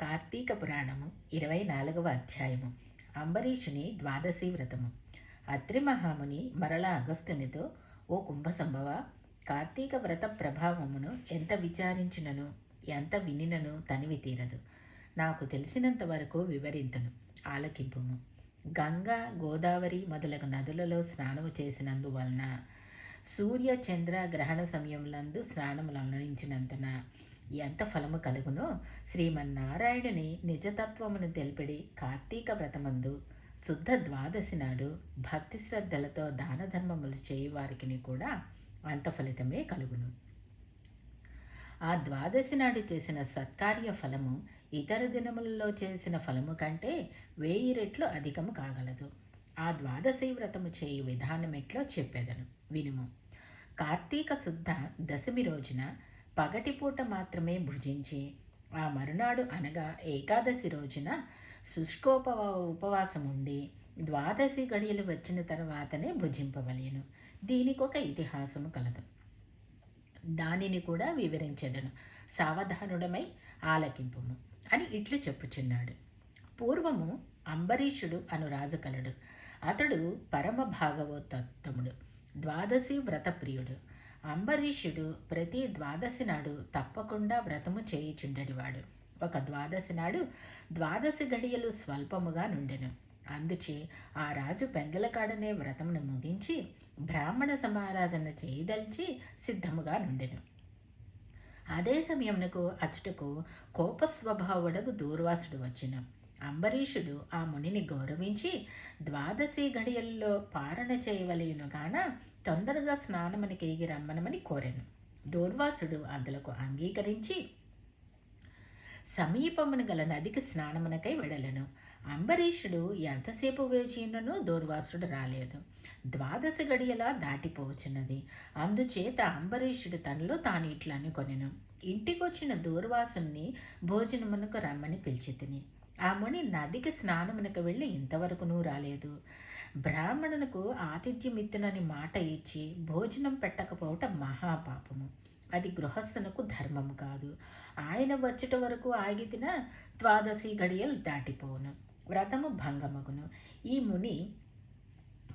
కార్తీక పురాణము ఇరవై నాలుగవ అధ్యాయము. అంబరీషుని ద్వాదశి వ్రతము. అత్రి మహాముని మరలా అగస్త్యునితో ఓ కుంభ సంభవ కార్తీక వ్రత ప్రభావమును ఎంత విచారించినను? ఎంత వినినను తనివి తీరదు. నాకు తెలిసినంత వరకు వివరింతను. ఆలకింపుము. గంగా గోదావరి మొదలగు నదులలో స్నానము చేసినందువలన సూర్య చంద్ర గ్రహణ సమయంలందు స్నానములు అనురించినంతన ఎంత ఫలము కలుగునో శ్రీమన్నారాయణుని నిజతత్వమును తెలిపిడి కార్తీక వ్రతమందు శుద్ధ ద్వాదశి నాడు భక్తి శ్రద్ధలతో దాన ధర్మములు చేయు వారికి కూడా అంత ఫలితమే కలుగును. ఆ ద్వాదశి నాడు చేసిన సత్కార్య ఫలము ఇతర దినములలో చేసిన ఫలము కంటే వెయ్యి రెట్లు అధికము కాగలదు. ఆ ద్వాదశి వ్రతము చేయు విధానం ఎట్లో చెప్పేదను. వినుము. కార్తీక శుద్ధ దశమి రోజున పగటిపూట మాత్రమే భుజించి ఆ మరునాడు అనగా ఏకాదశి రోజున శుష్కోపవా ఉపవాసం ఉండి ద్వాదశి గడియలు వచ్చిన తర్వాతనే భుజింపవలేను. దీనికి ఒక ఇతిహాసము కలదు. దానిని కూడా వివరించెదను. సావధానుడమై ఆలకింపుము అని ఇట్లు చెప్పుచున్నాడు. పూర్వము అంబరీషుడు అను రాజుకలుడు. అతడు పరమ భాగవతత్తముడు ద్వాదశి వ్రతప్రియుడు. అంబరీషుడు ప్రతి ద్వాదశి నాడు తప్పకుండా వ్రతము చేయుచుండడివాడు. ఒక ద్వాదశి నాడు ద్వాదశి గడియలు స్వల్పముగా నుండెను. అందుచే ఆ రాజు పెందలకాడనే వ్రతమును ముగించి బ్రాహ్మణ సమారాధన చేయదలిచి సిద్ధముగా నుండెను. అదే సమయమునకు అచ్చటకు కోపస్వభావుడకు దూర్వాసుడు వచ్చిన. అంబరీషుడు ఆ మునిని గౌరవించి ద్వాదశి గడియల్లో పారణ చేయవలేను గాన తొందరగా స్నానమని కేగి రమ్మనమని కోరాను. దూర్వాసుడు అందులకు అంగీకరించి సమీపమున గల నదికి స్నానమునకై వెడలను. అంబరీషుడు ఎంతసేపు వేచినను దూర్వాసుడు రాలేదు. ద్వాదశ గడియలా దాటిపోవచ్చినది అందుచేత అంబరీషుడు తనలో తాను ఇట్లా అనుకొనెను ఇంటికొచ్చిన దూర్వాసుని భోజనమునకు రమ్మని పిలిచి తిని ఆ ముని నదికి స్నానమునకు వెళ్ళి ఇంతవరకునూ రాలేదు. బ్రాహ్మణునకు ఆతిథ్యమిత్తునని మాట ఇచ్చి భోజనం పెట్టకపోవటం మహాపాపము. అది గృహస్థునకు ధర్మము కాదు. ఆయన వచ్చుట వరకు ఆగితిన ద్వాదశి గడియలు దాటిపోవును. వ్రతము భంగమగును. ఈ ముని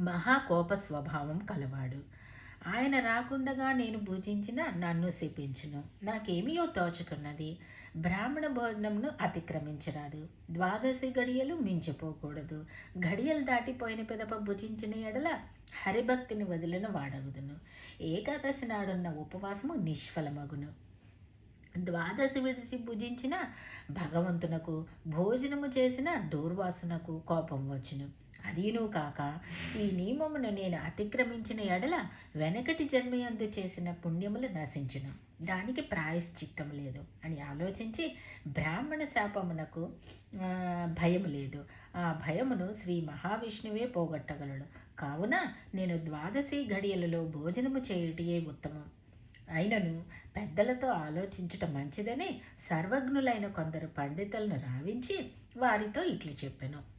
మహాకోప స్వభావం కలవాడు. ఆయన రాకుండగా నేను భుజించిన నన్ను శిపించును. నాకేమియో తోచుకున్నది? బ్రాహ్మణ భోజనంను అతిక్రమించరాదు. ద్వాదశి గడియలు మించిపోకూడదు. గడియలు దాటిపోయిన పిదప భుజించిన ఎడల హరిభక్తిని వదిలిన వాడగుదును. ఏకాదశి నాడున్న ఉపవాసము నిష్ఫలమగును. ద్వాదశి విడిసి భుజించిన భగవంతునకు భోజనము చేసిన దూర్వాసునకు కోపం వచ్చును. అదీను కాక ఈ నియమమును నేను అతిక్రమించిన ఎడల వెనకటి జన్మయందు చేసిన పుణ్యములు నశించును. దానికి ప్రాయశ్చిత్తం లేదు. అని ఆలోచించి బ్రాహ్మణ శాపమునకు భయం లేదు. ఆ భయమును శ్రీ మహావిష్ణువే పోగొట్టగలడు. కావున నేను ద్వాదశి గడియలలో భోజనము చేయుటియే ఉత్తమం. అయినను పెద్దలతో ఆలోచించుట మంచిదని సర్వజ్ఞులైన కొందరు పండితులను రావించి వారితో ఇట్లు చెప్పాను.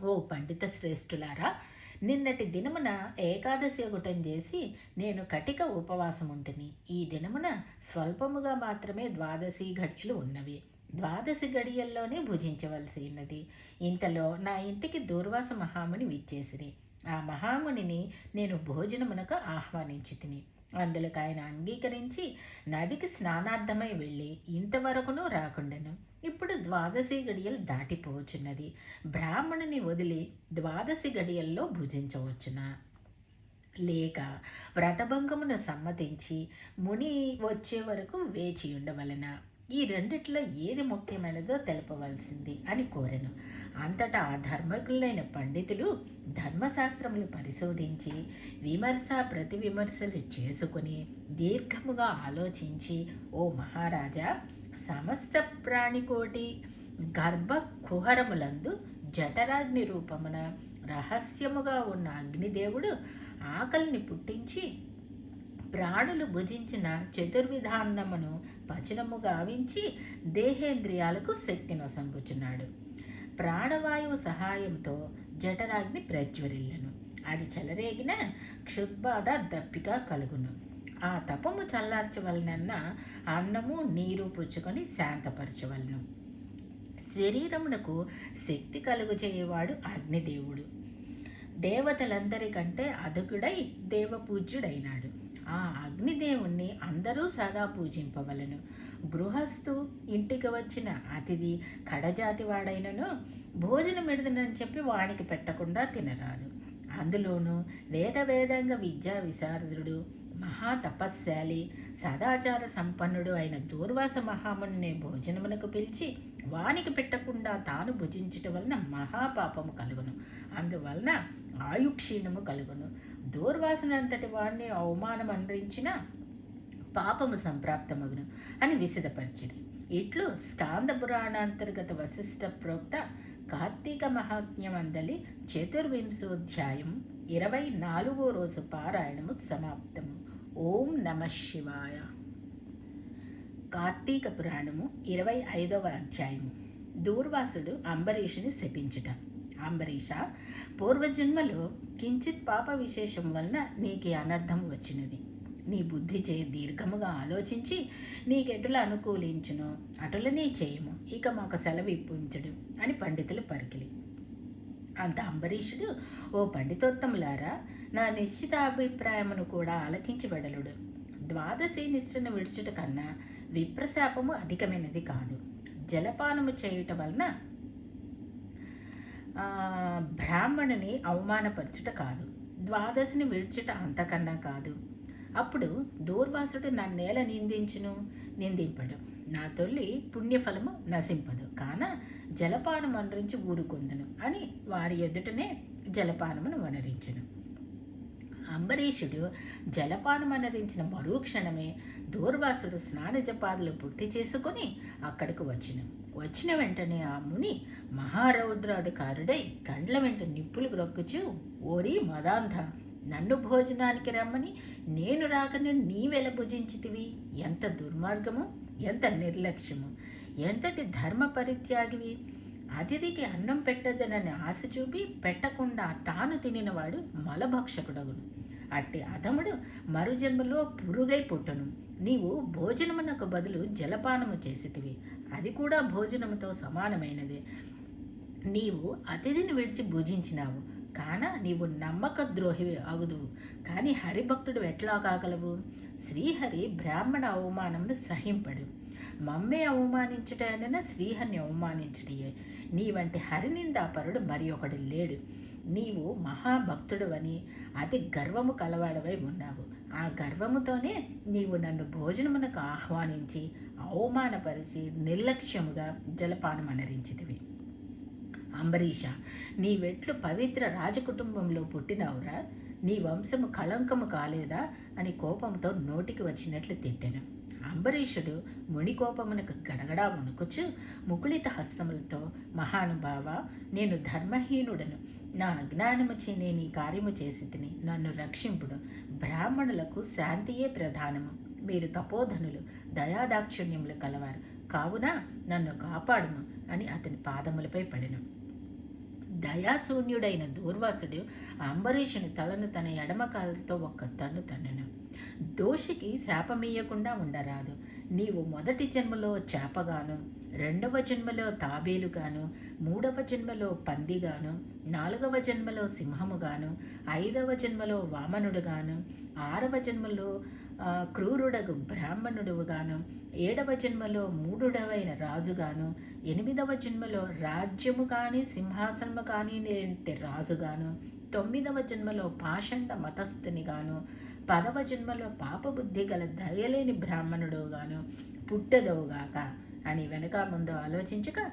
ఓ పండిత శ్రేష్ఠులారా నిన్నటి దినమున ఏకాదశి ఒకటం చేసి నేను కటిక ఉపవాసం ఉంటుని ఈ దినమున స్వల్పముగా మాత్రమే ద్వాదశి గడియలు ఉన్నవి. ద్వాదశి గడియల్లోనే భుజించవలసి ఉన్నది. ఇంతలో నా ఇంటికి దూర్వాస మహాముని విచ్చేసిరి. ఆ మహామునిని నేను భోజనమునకు ఆహ్వానించి తిని అందులోకి ఆయన అంగీకరించి నదికి స్నానార్థమై వెళ్ళి ఇంతవరకునూ రాకుండాను. ద్వాదశి గడియలు దాటిపోవచ్చున్నది. బ్రాహ్మణుని వదిలి ద్వాదశి గడియల్లో భుజించవచ్చునా. లేక వ్రతభంగమును సమ్మతించి ముని వచ్చే వరకు వేచి ఉండవలన. ఈ రెండిట్లో ఏది ముఖ్యమైనదో తెలపవలసింది అని కోరెను. అంతటా ఆ ధర్మజ్ఞులైన పండితులు ధర్మశాస్త్రములు పరిశోధించి విమర్శ ప్రతి విమర్శలు చేసుకుని దీర్ఘముగా ఆలోచించి ఓ మహారాజా సమస్త ప్రాణికోటి గర్భ కుహరములందు జఠరాగ్ని రూపమున రహస్యముగా ఉన్న అగ్నిదేవుడు ఆకలిని పుట్టించి ప్రాణులు భుజించిన చతుర్విధాన్నమును పచనము గావించి దేహేంద్రియాలకు శక్తిని సంగుచున్నాడు ప్రాణవాయువు సహాయంతో జఠరాగ్ని ప్రజ్వరిల్లను. అది చెలరేగిన క్షుద్బాధ దప్పిక కలుగును. ఆ తపము చల్లార్చవలనన్న అన్నము నీరు పుచ్చుకొని శాంతపరచవలను. శరీరమునకు శక్తి కలుగు చేయవాడు అగ్నిదేవుడు. దేవతలందరికంటే అదుకుడై దేవపూజ్యుడైనాడు. ఆ అగ్నిదేవుణ్ణి అందరూ సదా పూజింపవలను. గృహస్థు ఇంటికి వచ్చిన అతిథి కడజాతి వాడైనను భోజనం ఎడదనని చెప్పి వానికి పెట్టకుండా తినరాదు. అందులోనూ వేద వేదంగా విద్యా విశారదుడు మహాతపస్శాలి. సదాచార సంపన్నుడు అయిన దూర్వాస మహాముని భోజనమునకు పిలిచి వానికి పెట్టకుండా తాను భుజించటం వలన మహాపాపము కలుగును. అందువలన ఆయుక్షీణము కలుగును. దూర్వాసనంతటి వాణ్ణి అవమానం అందించిన పాపము సంప్రాప్తమగును అని విశదపరిచింది ఇట్లు స్కాంద పురాణాంతర్గత వశిష్ట ప్రోక్త కార్తీక మహాత్మ్యం అందలి చతుర్వింశోధ్యాయం ఇరవై నాలుగో రోజు పారాయణము సమాప్తము. ఓం నమ శివాయ. కార్తీక పురాణము ఇరవై ఐదవ అధ్యాయము. దూర్వాసుడు అంబరీషుని శపించుట. అంబరీష పూర్వజన్మలో కించిత్ పాప విశేషం వలన నీకు అనర్థం వచ్చినది. నీ బుద్ధి చే దీర్ఘముగా ఆలోచించి నీకెటుల అనుకూలించును? అటులనే చేయము. ఇక మాకు సెలవు ఇప్పించడు అని పండితులు పరికిలి. అంత అంబరీషుడు ఓ పండితోత్తములారా నా నిశ్చితాభిప్రాయమును కూడా ఆలకించి వెడలుడు. ద్వాదశి నిష్ఠను విడుచుట కన్నా విప్రశాపము అధికమైనది కాదు. జలపానము చేయుట వలన బ్రాహ్మణుని అవమానపరచుట కాదు. ద్వాదశిని విడుచుట అంతకన్నా కాదు. అప్పుడు దూర్వాసుడు నన్నేల నిందించును నిందింపడు. నా తొల్లి పుణ్యఫలము నశింపదు. కాన జలపానం అనరించి ఊరుకొందును అని వారి ఎదుటనే జలపానమును వనరించును. అంబరీషుడు జలపానం అనరించిన మరో క్షణమే దూర్వాసుడు స్నాన జపాదులు పూర్తి చేసుకొని అక్కడికి వచ్చును. వచ్చిన వెంటనే ఆ ముని మహారౌద్రాధికారుడై కండ్ల వెంట నిప్పులు గ్రొక్కుచు ఓరి మదాంధ నన్ను భోజనానికి రమ్మని నేను రాకనే నీవెల భుజించితివి? ఎంత దుర్మార్గము? ఎంత నిర్లక్ష్యము? ఎంతటి ధర్మ పరిత్యాగివి అతిథికి అన్నం పెట్టదనని ఆశ చూపి పెట్టకుండా తాను తినినవాడు మలభక్షకుడగును. అట్టి అధముడు మరుజన్మలో పురుగై పుట్టను. నీవు భోజనమునకు బదులు జలపానము చేసితివి. అది కూడా భోజనముతో సమానమైనది. నీవు అతిథిని విడిచి భుజించినావు. కాన నీవు నమ్మక ద్రోహివి అగుదువు. కానీ హరిభక్తుడు ఎట్లా కాగలవు? శ్రీహరి బ్రాహ్మణ అవమానమును సహింపడు. మమ్మే అవమానించుటైన శ్రీహరిని అవమానించుటయే. నీ వంటి హరినిందాపరుడు మరి ఒకడు లేడు. నీవు మహాభక్తుడు అని అతి గర్వము కలవాడవై ఉన్నావు. ఆ గర్వముతోనే నీవు నన్ను భోజనమునకు ఆహ్వానించి అవమానపరిచి నిర్లక్ష్యముగా జలపానం అనరించితివి. అంబరీష నీవెట్లు పవిత్ర రాజకుటుంబంలో పుట్టినావురా? నీ వంశము కళంకము కాలేదా అని కోపంతో నోటికి వచ్చినట్లు తిట్టెను. అంబరీషుడు మునికోపమునకు గడగడా వణుకుచు ముకుళిత హస్తములతో మహానుభావ నేను ధర్మహీనుడను. నా అజ్ఞానముచే నేను ఈ కార్యము చేసి తిని నన్ను రక్షింపుడు. బ్రాహ్మణులకు శాంతియే ప్రధానము. మీరు తపోధనులు దయాదాక్షిణ్యములు కలవారు. కావున నన్ను కాపాడుము అని అతని పాదములపై పడెను. దయాశూన్యుడైన దూర్వాసుడు అంబరీషుని తలను తన ఎడమ కాలుతో ఒక్క తన్ను తన్నను. దోషికి శాపమీయకుండా ఉండరాదు. నీవు మొదటి జన్మలో చేపగాను రెండవ జన్మలో తాబేలుగాను మూడవ జన్మలో పందిగాను నాలుగవ జన్మలో సింహముగాను ఐదవ జన్మలో వామనుడుగాను ఆరవ జన్మలో క్రూరుడగు బ్రాహ్మణుడుగాను ఏడవ జన్మలో మూడుడవైన రాజుగాను ఎనిమిదవ జన్మలో రాజ్యము కానీ సింహాసనము కానీ లేని రాజుగాను తొమ్మిదవ జన్మలో పాషండ మతస్థునిగాను పదవ జన్మలో పాపబుద్ధి గల దయలేని బ్రాహ్మణుడుగాను పుట్టదవుగాక అని వెనక ముందు ఆలోచించక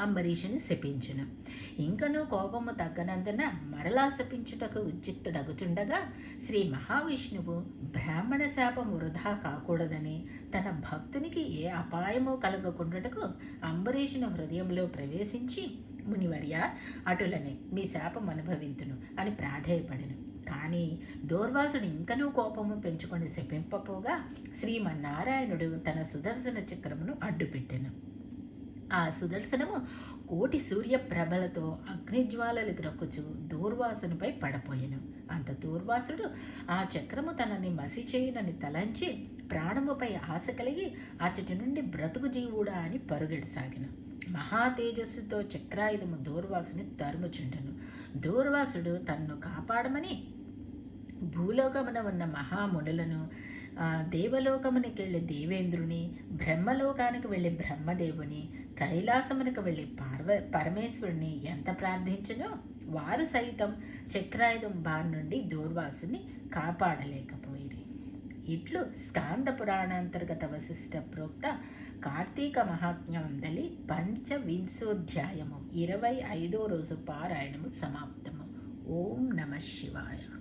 అంబరీషుని శపించును. ఇంకనూ కోపము తగ్గనందున మరలా శపించుటకు ఉద్యుక్తుడగుచుండగా శ్రీ మహావిష్ణువు బ్రాహ్మణ శాపం వృధా కాకూడదని తన భక్తునికి ఏ అపాయము కలగకుండాటకు అంబరీషుని హృదయంలో ప్రవేశించి మునివర్య అటులని మీ శాపం అనుభవింతును అని ప్రాధేయపడెను. కానీ దూర్వాసుడు ఇంకనూ కోపము పెంచుకొని శపింపపోగా శ్రీమన్నారాయణుడు తన సుదర్శన చక్రమును అడ్డుపెట్టెను. ఆ సుదర్శనము కోటి సూర్యప్రభలతో అగ్నిజ్వాలలు గ్రొక్కుచు దూర్వాసునిపై పడపోయెను. అంత దూర్వాసుడు ఆ చక్రము తనని మసి చేయునని తలంచి ప్రాణముపై ఆశ కలిగి అచటి నుండి బ్రతుకు జీవుడా అని పరుగెడసాగిన. మహా తేజస్సుతో చక్రాయుధము దూర్వాసుని తరుముచుండెను. దూర్వాసుడు తన్ను కాపాడమని భూలోకమున ఉన్న మహామునులను దేవలోకమునికి వెళ్ళి దేవేంద్రుని బ్రహ్మలోకానికి వెళ్ళి బ్రహ్మదేవుని కైలాసమునకు వెళ్ళి పార్వ పరమేశ్వరుని ఎంత ప్రార్థించనో వారు సైతం చక్రాయుధం బారి నుండి దూర్వాసుని కాపాడలేకపోయిరి. ఇట్లు స్కాంద పురాణాంతర్గత వశిష్ట ప్రోక్త కార్తీక మహాత్మ్యందలి పంచవింశోధ్యాయము ఇరవై ఐదో రోజు పారాయణము సమాప్తము. ఓం నమ శివాయ.